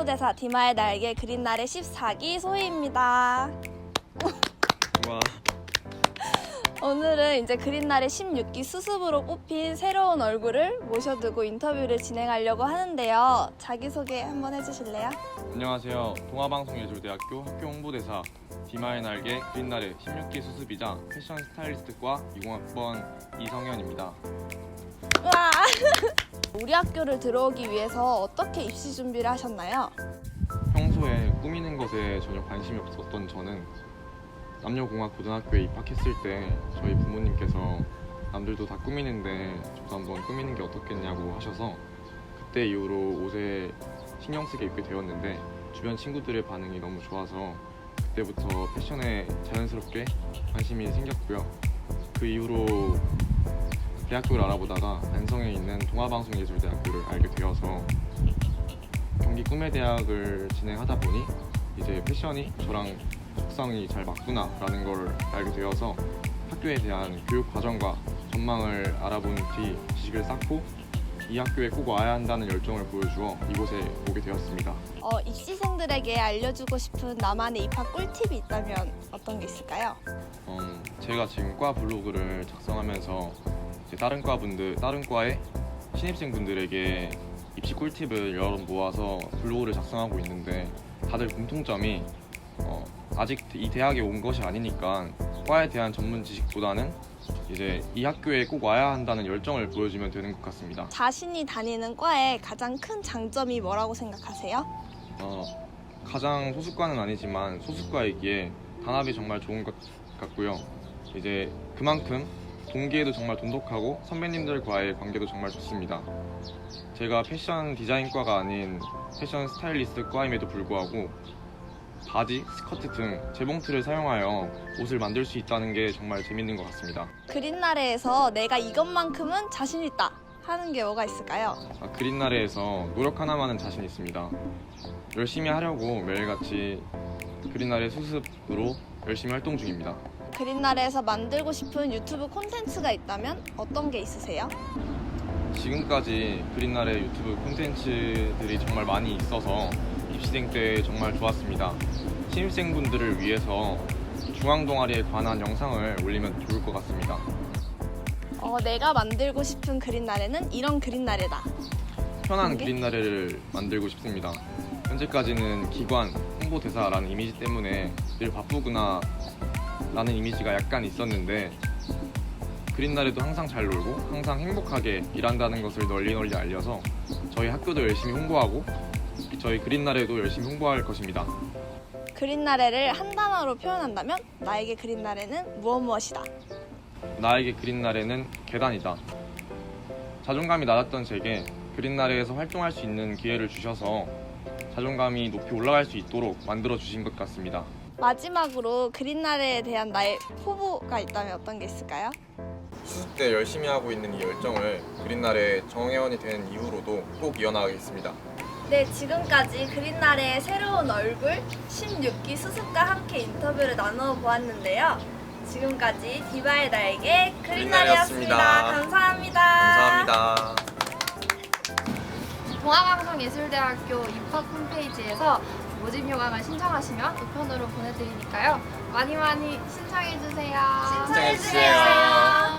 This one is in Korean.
홍보대사 디마의 날개 그린 날의 14기 소희입니다. 와, 오늘은 이제 그린 날의 16기 수습으로 뽑힌 새로운 얼굴을 모셔두고 인터뷰를 진행하려고 하는데요. 자기소개 한번 해주실래요? 안녕하세요. 동아방송예술대학교 학교 홍보대사 디마의 날개 그린 날의 16기 수습이자 패션 스타일리스트과 20학번 이성현입니다. 와! 우리 학교를 들어오기 위해서 어떻게 입시 준비를 하셨나요? 평소에 꾸미는 것에 전혀 관심이 없었던 저는 남녀공학 고등학교에 입학했을 때 저희 부모님께서 남들도 다 꾸미는데 저도 한번 꾸미는 게 어떻겠냐고 하셔서 그때 이후로 옷에 신경 쓰게 입게 되었는데 주변 친구들의 반응이 너무 좋아서 그때부터 패션에 자연스럽게 관심이 생겼고요. 그 이후로 대학교를 알아보다가 안성에 있는 동아방송예술대학교를 알게 되어서 경기 꿈의 대학을 진행하다 보니 이제 패션이 저랑 적성이 잘 맞구나라는 걸 알게 되어서 학교에 대한 교육 과정과 전망을 알아본 뒤 지식을 쌓고 이 학교에 꼭 와야 한다는 열정을 보여주어 이곳에 오게 되었습니다. 어, 입시생들에게 알려주고 싶은 나만의 입학 꿀팁이 있다면 어떤 게 있을까요? 어, 제가 지금 과 블로그를 작성하면서 이제 다른 과 분들, 다른 과의 신입생 분들에게 입시 꿀팁을 여러 모아서 블로그를 작성하고 있는데 다들 공통점이 어, 아직 이 대학에 온 것이 아니니까 과에 대한 전문 지식보다는 이제 이 학교에 꼭 와야 한다는 열정을 보여주면 되는 것 같습니다. 자신이 다니는 과의 가장 큰 장점이 뭐라고 생각하세요? 어, 가장 소수과는 아니지만 소수과이기에 단합이 정말 좋은 것 같고요. 이제 그만큼 동기에도 정말 돈독하고 선배님들과의 관계도 정말 좋습니다. 제가 패션 디자인과가 아닌 패션 스타일리스트과임에도 불구하고 바지, 스커트 등 재봉틀을 사용하여 옷을 만들 수 있다는 게 정말 재밌는 것 같습니다. 그린나래에서 내가 이것만큼은 자신 있다 하는 게 뭐가 있을까요? 아, 그린나래에서 노력 하나만은 자신 있습니다. 열심히 하려고 매일같이 그린나래 수습으로 열심히 활동 중입니다. 그린나래에서 만들고 싶은 유튜브 콘텐츠가 있다면 어떤 게 있으세요? 지금까지 그린날의 유튜브 콘텐츠들이 정말 많이 있어서 입시생 때 정말 좋았습니다. 신입생분들을 위해서 중앙 동아리에 관한 영상을 올리면 좋을 것 같습니다. 어, 내가 만들고 싶은 그린나래는 이런 그린나래다. 편한 이게? 그린나래를 만들고 싶습니다. 현재까지는 기관, 홍보대사라는 이미지 때문에 늘 바쁘구나 라는 이미지가 약간 있었는데 그린날에도 항상 잘 놀고 항상 행복하게 일한다는 것을 널리 널리 알려서 저희 학교도 열심히 홍보하고 저희 그린날에도 열심히 홍보할 것입니다. 그린나래를 한 단어로 표현한다면 나에게 그린나래는 무엇 무엇이다. 나에게 그린날에는 계단이다. 자존감이 낮았던 제게 그린날에에서 활동할 수 있는 기회를 주셔서 자존감이 높이 올라갈 수 있도록 만들어 주신 것 같습니다. 마지막으로 그린나래에 대한 나의 포부가 있다면 어떤 게 있을까요? 수습 때 열심히 하고 있는 이 열정을 그린날에 정회원이 된 이후로도 꼭 이어나가겠습니다. 네, 지금까지 그린나래의 새로운 얼굴 16기 수습과 함께 인터뷰를 나누어 보았는데요. 지금까지 디바의 날개 그린나래였습니다. 그린나래였습니다. 감사합니다. 감사합니다. 동아방송예술대학교 입학 홈페이지에서 모집 요강을 신청하시면 우편으로 보내드리니까요. 많이 많이 신청해주세요. 신청해주세요.